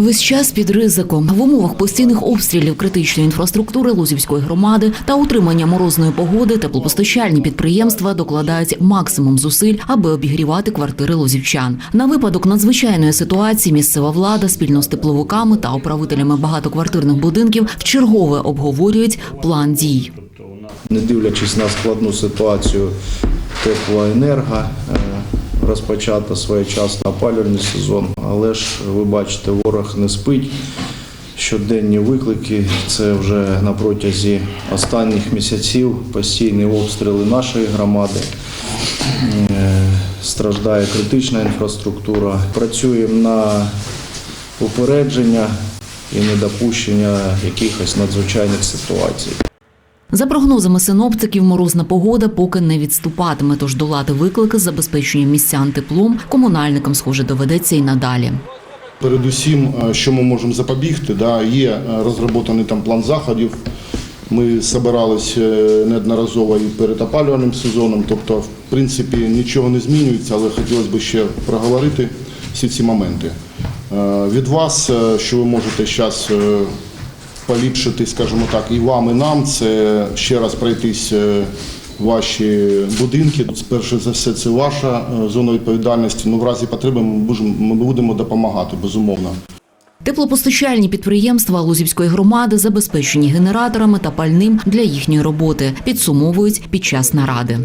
Весь час під ризиком в умовах постійних обстрілів критичної інфраструктури Лузівської громади та утримання морозної погоди теплопостачальні підприємства докладають максимум зусиль, аби обігрівати квартири лузівчан. На випадок надзвичайної ситуації місцева влада спільно з тепловиками та управителями багатоквартирних будинків вчергове обговорюють план дій. Не дивлячись на складну ситуацію теплоенерго, е, розпочато своєчасно опалювальний сезон, але ж ви бачите, ворог не спить. Щоденні виклики це вже на протязі останніх місяців постійні обстріли нашої громади. Е, Страждає критична інфраструктура. Працюємо на упередження і недопущення якихось надзвичайних ситуацій. За прогнозами синоптиків, морозна погода поки не відступатиме, тож долати виклики з забезпеченням містян теплом комунальникам, схоже, доведеться і надалі. Передусім, е, що ми можемо запобігти, да, є е, розроблений там план заходів. Ми збирались е, неодноразово і перед опалювальним сезоном, тобто, в принципі, нічого не змінюється, але хотілося б ще проговорити всі ці моменти. Від вас, що ви можете зараз поліпшити, скажімо так, і вам, і нам, це ще раз пройтись е, ваші будинки. Перше за все, це ваша е, зона відповідальності. Ну, в разі потреби ми будемо, допомагати, безумовно. Теплопостачальні підприємства Лузівської громади забезпечені генераторами та пальним для їхньої роботи, підсумовують під час наради.